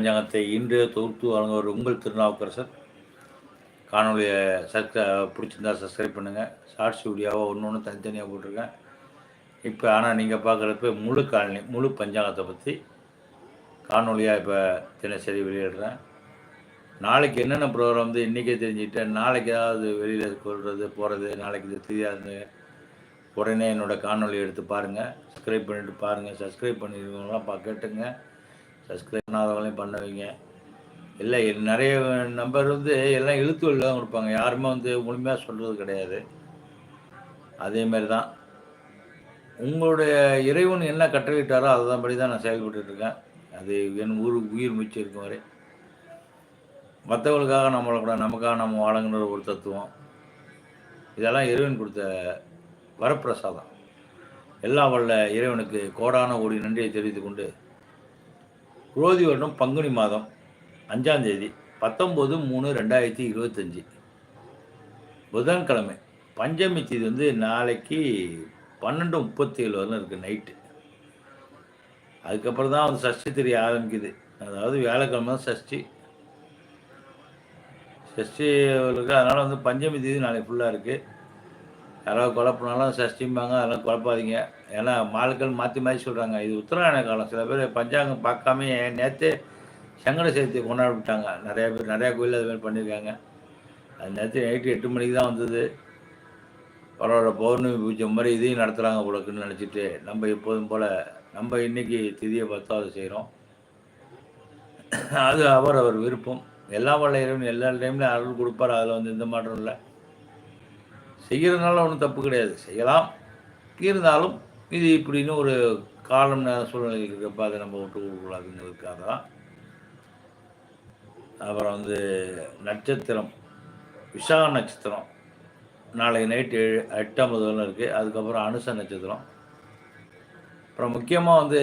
பஞ்சாங்கத்தை இன்று தொகுத்து வழங்குவர் உங்கள் திருநாவுக்கரசர். காணொலியை சப்ஸ்க பிடிச்சிருந்தா சப்ஸ்கிரைப் பண்ணுங்கள் ஷார்ட்ஸ் வீடியோவாக ஒன்று ஒன்று தனித்தனியாக போட்டிருக்கேன். இப்போ ஆனால் நீங்கள் பார்க்குறப்ப முழு காலனி முழு பஞ்சாங்கத்தை பற்றி காணொலியாக இப்போ தினசரி வெளியிடுறேன். நாளைக்கு என்னென்ன ப்ரோக்ராம் வந்து இன்றைக்கே தெரிஞ்சுக்கிட்டேன். நாளைக்கு ஏதாவது வெளியில் கொள்வது போகிறது நாளைக்கு இது தெரியாது உடனே என்னோடய காணொலி எடுத்து பாருங்கள் சப்ஸ்கிரைப் பண்ணிவிட்டு பாருங்கள் சப்ஸ்கிரைப் பண்ணிருக்கவங்களாம் பா கேட்டுங்க. சப்ஸ்கிரைப் பண்ணாதவங்களையும் பண்ண வைங்க இல்லை நிறைய நம்பர் வந்து எல்லாம் இழுத்து தான் கொடுப்பாங்க. யாருமே வந்து முழுமையாக சொல்கிறது கிடையாது. அதேமாரி தான். உங்களுடைய இறைவன் என்ன கட்டளையிட்டாரோ அதுதான் படி தான் நான் செயல்பட்டுருக்கேன் அது என் ஊருக்கு உயிர் மிச்சம் இருக்கும் வரை. மற்றவங்களுக்காக நம்மளை கூட நமக்காக நம்ம வாழங்குற ஒரு தத்துவம். இதெல்லாம் இறைவன் கொடுத்த வரப்பிரசாதம். எல்லா வல்ல இறைவனுக்கு கோடான ஓடி நன்றியை தெரிவித்துக்கொண்டு குரோதி வருடம் பங்குனி மாதம் அஞ்சாம் தேதி பத்தொம்போது மூணு ரெண்டாயிரத்தி இருபத்தஞ்சி. புதன்கிழமை பஞ்சமி தேதி வந்து நாளைக்கு பன்னெண்டு முப்பத்தி ஏழு வரலாம் இருக்குது நைட்டு அதுக்கப்புறம் தான் வந்து சஷ்டி தெரிய ஆரம்பிக்குது. அதாவது வியாழக்கிழமை தான் சஷ்டி. சஷ்டி இருக்குது அதனால் வந்து பஞ்சமி தேதி நாளைக்கு ஃபுல்லாக இருக்குது யாராவது குழப்பினாலும் சஷ்டிம்பாங்க அதெல்லாம் குழப்பாதீங்க. ஏன்னா மாலுக்கள் மாற்றி மாற்றி சொல்கிறாங்க இது உத்தராயண காலம். சில பேர் பஞ்சாங்கம் பார்க்காம நேற்று சங்கட சேர்த்தி கொண்டாடி விட்டாங்க நிறையா பேர் நிறையா கோயில் அது மாதிரி பண்ணியிருக்காங்க. அது நேற்று நைட்டு எட்டு மணிக்கு தான் வந்தது. பரவாயில்ல பௌர்ணமி பூஜை மாதிரி இதையும் நடத்துகிறாங்க உலக்குன்னு நினச்சிட்டு நம்ம எப்போதும் போல் நம்ம இன்றைக்கி திதியை பார்த்தா அதை செய்கிறோம் அது அவர் அவர் விருப்பம். எல்லா வல்ல இறைவன் எல்லா டைம்லையும் அருள் கொடுப்பார். அதில் வந்து எந்த மாற்றம் இல்லை. செய்கிறதுனால ஒன்றும் தப்பு கிடையாது. செய்யலாம். இருந்தாலும் இது இப்படின்னு ஒரு காலம் சூழ்நிலை இருக்கிறப்ப அதை நம்ம விட்டு கொடுக்கூடாதுங்கிறதுக்காக தான் அப்புறம் வந்து நட்சத்திரம் விசாக நட்சத்திரம். நாளைக்கு நைட்டு ஏழு எட்டாம்பதுன்னு இருக்குது அதுக்கப்புறம் அனுச நட்சத்திரம். அப்புறம் முக்கியமாக வந்து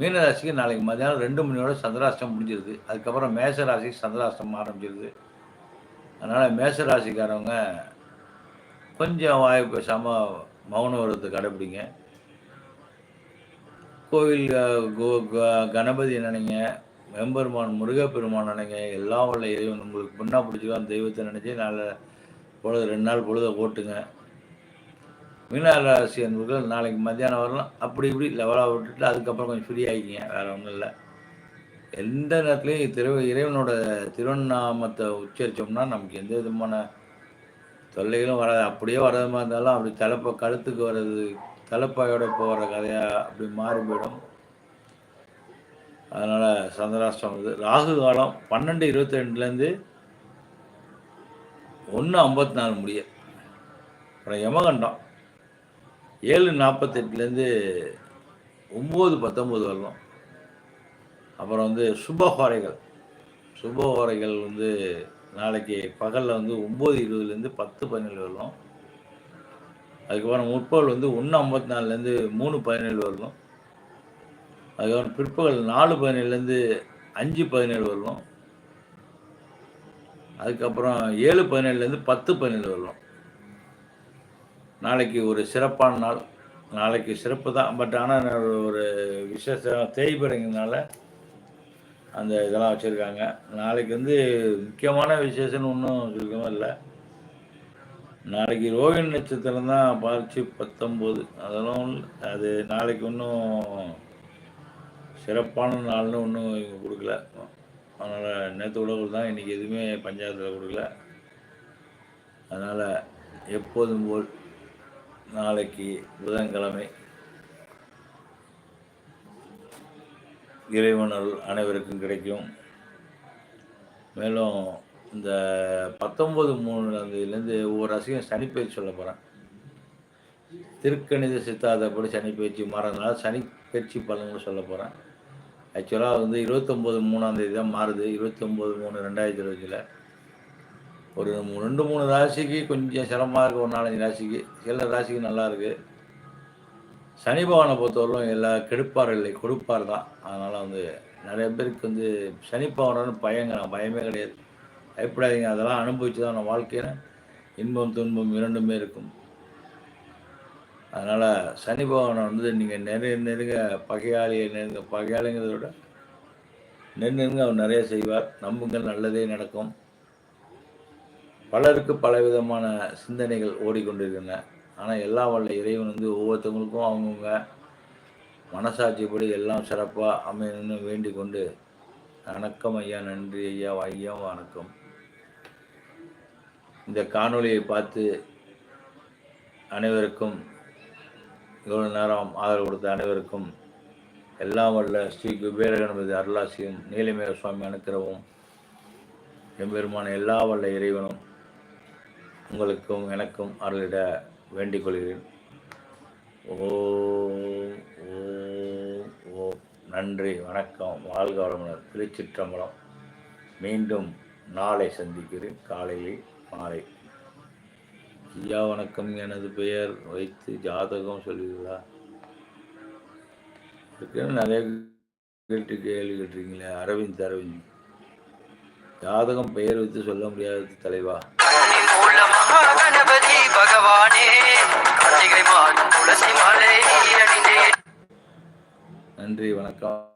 மீனராசிக்கு நாளைக்கு மதியானம் ரெண்டு மணியோட சந்திராஷ்டம் முடிஞ்சிருது. அதுக்கப்புறம் மேச ராசிக்கு சந்திராஷ்டம் ஆரம்பிச்சிருது. அதனால் மேச ராசிக்காரவங்க கொஞ்சம் வாய் சம மௌன விரதத்தை கடைப்பிடிங்க. கோவில் கணபதி நினைங்க வெம்பெருமான் முருகப்பெருமான் நினைங்க எல்லாம் உள்ள இறைவன் உங்களுக்கு பொண்ணா பிடிச்சிக்கோ அந்த தெய்வத்தை நினச்சி நாளை பொழுது ரெண்டு நாள் பொழுத ஓட்டுங்க. மீனராசி என்பவர்கள் நாளைக்கு மத்தியானம் வரலாம். அப்படி இப்படி லெவலாக விட்டுட்டு அதுக்கப்புறம் கொஞ்சம் ஃப்ரீ ஆகிக்கிங்க வேறு ஒன்றும் இல்லை. எந்த நேரத்துலையும் திரு இறைவனோட திருவண்ணாமத்தை உச்சரித்தோம்னா நமக்கு எந்த விதமான தொல்லைகளும் வராது. அப்படியே வர்றது மாதிரி இருந்தாலும் அப்படி தலைப்பை கழுத்துக்கு வர்றது தலைப்பாயோட போகிற கதையாக அப்படி மாறி போயிடும். அதனால் சந்திராஷ்டம் வருது. ராகு காலம் பன்னெண்டு இருபத்தி ரெண்டுலேருந்து ஒன்று ஐம்பத்தி நாலு முடிய. அப்புறம் யமகண்டம் ஏழு நாற்பத்தெட்டுலேருந்து ஒம்பது பத்தொம்போது வரலாம் அப்புறம் வந்து சுபஹோரைகள் சுபஹோரைகள் வந்து நாளைக்கு பகலில் வந்து ஒம்பது இருபதுலேருந்து பத்து பதினேழு வரலாம் அதுக்கப்புறம் முற்பகல் வந்து ஒன்று ஐம்பத்தி நாலுலேருந்து மூணு பதினேழு வரலாம் அதுக்கப்புறம் பிற்பகல் நாலு பதினேழுலேருந்து அஞ்சு பதினேழு வரலாம் அதுக்கப்புறம் ஏழு பதினேழுலேருந்து பத்து பதினேழு வரலாம் நாளைக்கு ஒரு சிறப்பான நாள். நாளைக்கு சிறப்பு தான். பட் ஆனால் ஒரு விசேஷம் தேய்பிறங்கிறதுனால அந்த இதெல்லாம் வச்சுருக்காங்க. நாளைக்கு வந்து முக்கியமான விசேஷம்னு ஒன்றும் சுருக்கமாக இல்லை. நாளைக்கு ரோகிணி நட்சத்திரம் தான் பார்த்து பத்தொம்போது அதெல்லாம் அது நாளைக்கு ஒன்றும் சிறப்பான நாள்னு ஒன்றும் இங்கே கொடுக்கல. அதனால் நேற்று உலகம் தான் இன்றைக்கி எதுவுமே பஞ்சாயத்தில் கொடுக்கல. அதனால் எப்போதும் போல் நாளைக்கு புதன்கிழமை இறைவனர் அனைவருக்கும் கிடைக்கும். மேலும் இந்த பத்தொம்பது மூணுலேருந்து ஒவ்வொரு ரசிகம் சனிப்பயிற்சி சொல்ல போகிறேன் திருக்கணித சித்தாதப்படி சனிப்பயிற்சி மாறதுனால சனிப்பயிற்சி பலன்கள் சொல்ல போகிறேன் ஆக்சுவலாக வந்து இருபத்தொம்போது மூணாந்தேதி தான் மாறுது. இருபத்தொம்போது மூணு ரெண்டாயிரத்தி இருபதில் ஒரு ரெண்டு மூணு ராசிக்கு கொஞ்சம் சிரமமாக இருக்குது ஒரு நாலஞ்சு ராசிக்கு. சில ராசிக்கு நல்லா இருக்குது சனி பகவானை பொறுத்தவரைக்கும் எல்லா கெடுப்பார் இல்லை கொடுப்பார் தான். அதனால் வந்து நிறைய பேருக்கு வந்து சனி பகவானு பயங்க பயமே கிடையாது. பயப்படாதீங்க. அதெல்லாம் அனுபவிச்சு தான் நம்ம வாழ்க்கையில் இன்பம் துன்பம் இரண்டுமே இருக்கும். அதனால் சனி பகவானை வந்து நீங்கள் நெரு நெருங்க பகையாளியை நெருங்க பகையாளிங்கிறத விட நெருங்க அவர் நிறைய செய்வார். நம்புங்கள் நல்லதே நடக்கும். பலருக்கு பலவிதமான சிந்தனைகள் ஓடிக்கொண்டிருக்கின்றன. ஆனால் எல்லா வல்ல இறைவன் வந்து ஒவ்வொருத்தவங்களுக்கும் அவங்கவுங்க மனசாட்சிப்படி எல்லாம் சிறப்பாக அமையணும்னு வேண்டிக் கொண்டு வணக்கம் ஐயா நன்றி ஐயா ஐயா வணக்கம். இந்த காணொலியை பார்த்து அனைவருக்கும் இவ்வளோ நேரம் ஆதரவு கொடுத்த அனைவருக்கும் எல்லாம் வல்ல ஸ்ரீ குபேர கணபதி அருளாசியும் நீலமேக சுவாமி அனுக்கிறவும் எம்பெருமான எல்லா வல்ல இறைவனும் உங்களுக்கும் எனக்கும் அருளிட வேண்டிக் கொள்கிறேன். ஓம் ஓம் ஓம். நன்றி வணக்கம். வாழ்க வளமுனர் திருச்சிற்றம்பலம். மீண்டும் நாளை சந்திக்கிறேன். காலையில் மாலை. ஐயா வணக்கம். எனது பெயர் வைத்து ஜாதகம் சொல்லுவீங்களா நிறைய கேட்டு கேள்வி கேட்டிருக்கீங்களே. அரவிந்த் அரவிந்த். ஜாதகம் பெயர் வைத்து சொல்ல முடியாது தலைவா? மகாகணபதி பகவானே. கார்த்திகை மாதம் துளசி மாலை அணிந்தேன் நன்றி வணக்கம்.